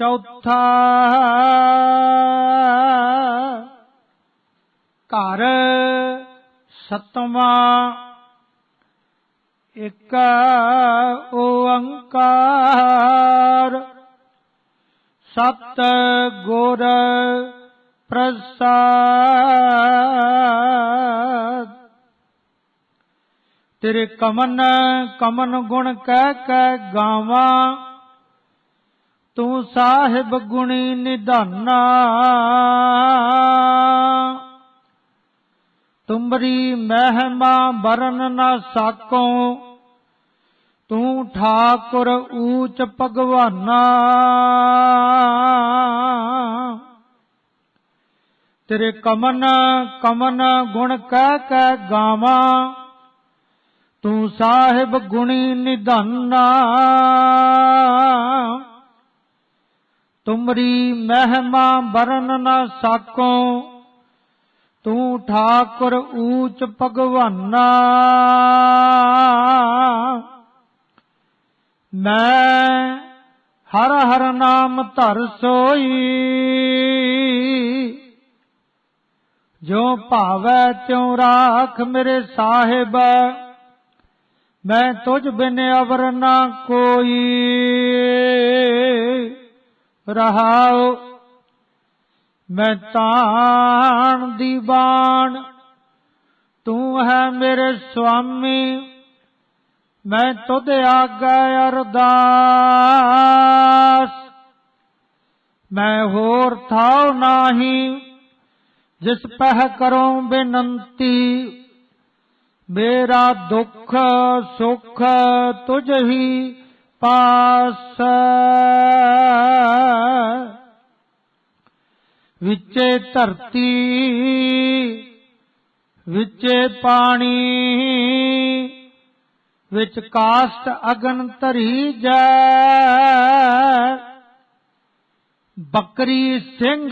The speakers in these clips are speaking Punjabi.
ਚੌਥਾ ਘਰ ਸਤਵਾਂ ਇੱਕ ਓੰਕਾਰ ਸਤ ਗੁਰ ਪ੍ਰਸਾਦ। ਤੇਰੇ ਕਮਨ ਕਮਨ ਗੁਣ ਕਹਿ ਕਹਿ ਗਾਵਾਂ। ਤੂੰ ਸਾਹਿਬ ਗੁਣੀ ਨਿਧਾਨਾ। ਤੁਮਰੀ ਮਹਿਮਾ ਬਰਨ ਨਾ ਸਾਕੋ। ਤੂੰ ਠਾਕੁਰ ਊਚ ਭਗਵਾਨਾ। ਤੇਰੇ ਕਮਨ ਕਮਨ ਗੁਣ ਕਹਿ ਕਹਿ ਗਾਵਾਂ। ਤੂੰ ਸਾਹਿਬ ਗੁਣੀ ਨਿਧਾਨਾ। ਤੁਮਰੀ ਮਹਿਮਾ ਬਰਨ ਨਾ ਸਾਕੋ, ਤੂੰ ਠਾਕੁਰ ਊਚ ਭਗਵਾਨਾ। ਮੈਂ ਹਰ ਹਰ ਨਾਮ ਧਰ ਸੋਈ, ਜੋ ਭਾਵੈ ਤਿਉ ਰਾਖ ਮੇਰੇ ਸਾਹਿਬ, ਮੈਂ ਤੁਝ ਬਿਨ ਅਵਰ ਨਾ ਕੋਈ। ਰਹਾਉ ਮੈਂ ਤਾਣ ਦੀ ਬਾਣ ਤੂੰ ਹੈ ਮੇਰੇ ਸੁਆਮੀ। ਮੈਂ ਤੁਧ ਆਗਾ ਅਰਦਾਸ। ਮੈਂ ਹੋਰ ਥਾਉ ਨਾਹੀ, ਜਿਸ ਪਹਿ ਕਰੋ ਬੇਨੰਤੀ। ਮੇਰਾ ਦੁੱਖ ਸੁਖ ਤੁਝ ਹੀ ਪਾਸ। ਵਿੱਚੇ ਧਰਤੀ, ਵਿੱਚੇ ਪਾਣੀ, ਵਿੱਚ ਕਾਸ਼ਟ ਅਗਨ ਧਰੀ ਜੈ। ਬੱਕਰੀ ਸਿੰਘ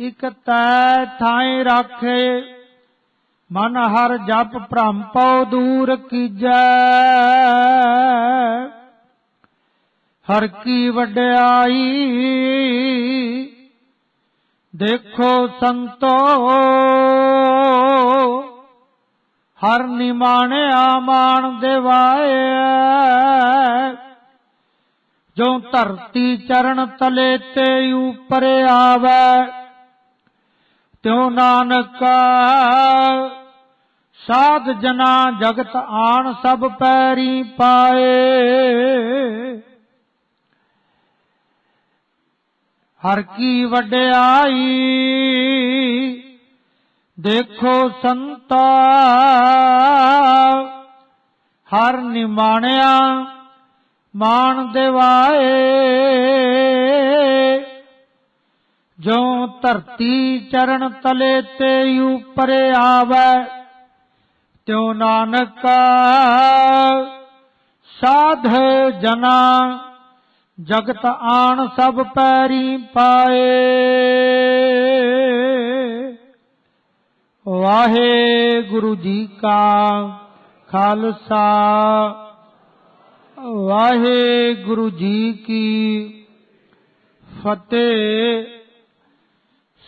ਇਕ ਤੈ ਥਾਂ ਰਾਖੇ, ਮਨ ਹਰ ਜਪ ਭ੍ਰਮ ਪਉ ਦੂਰ ਕੀਜੈ। ਹਰ ਕੀ ਵਡਿਆਈ ਦੇਖੋ ਸੰਤੋ, ਹਰ ਨਿਮਾਣਿਆ ਮਾਣ ਦੇਵਾਏ। ਜੋ ਧਰਤੀ ਚਰਨ ਤਲੇ ਤੇ ਉਪਰ ਆਵੇ, ਤਿਉ ਨਾਨਕ ਸਾਧ ਜਨਾ ਜਗਤ ਆਣ ਸਭ ਪੈਰੀ ਪਾਏ। ਹਰ ਕੀ ਵਡਿਆਈ। ਦੇਖੋ ਸੰਤਾ, ਹਰ ਨਿਮਾਣਿਆ ਮਾਣ ਦੇਵਾਏ। ਜੋ ਧਰਤੀ ਚਰਨ ਤਲੇ ਤੇ ਉਪਰੇ ਆਵੇ, ਤਿਉ ਨਾਨਕ ਸਾਧ ਜਨਾ ਜਗਤ ਆਣ ਸਭ ਪੈਰੀ ਪਾਏ। ਵਾਹਿਗੁਰੂ ਜੀ ਕਾ ਖਾਲਸਾ। ਵਾਹਿਗੁਰੂ ਜੀ ਕੀ ਫਤਿਹ।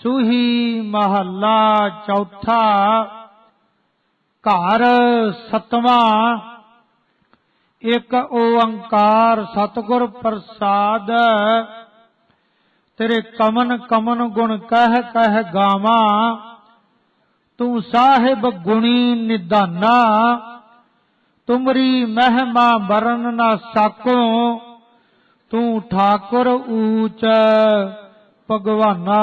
ਸੁਹੀ ਮਹੱਲਾ ਚੌਥਾ ਘਰ ਸਤਵਾਂ ਇਕ ਓੰਕਾਰ ਸਤਿਗੁਰ ਪ੍ਰਸਾਦ, ਤੇਰੇ ਕਮਨ ਕਮਨ ਗੁਣ ਕਹਿ ਕਹਿ ਗਾਵਾਂ, ਤੂੰ ਸਾਹਿਬ ਗੁਣੀ ਨਿਧਾਨਾ, ਤੁਮਰੀ ਮਹਿਮਾ ਬਰਨ ਨਾ ਸਾਕੋ, ਤੂੰ ਠਾਕੁਰ ਊਚ ਭਗਵਾਨਾ।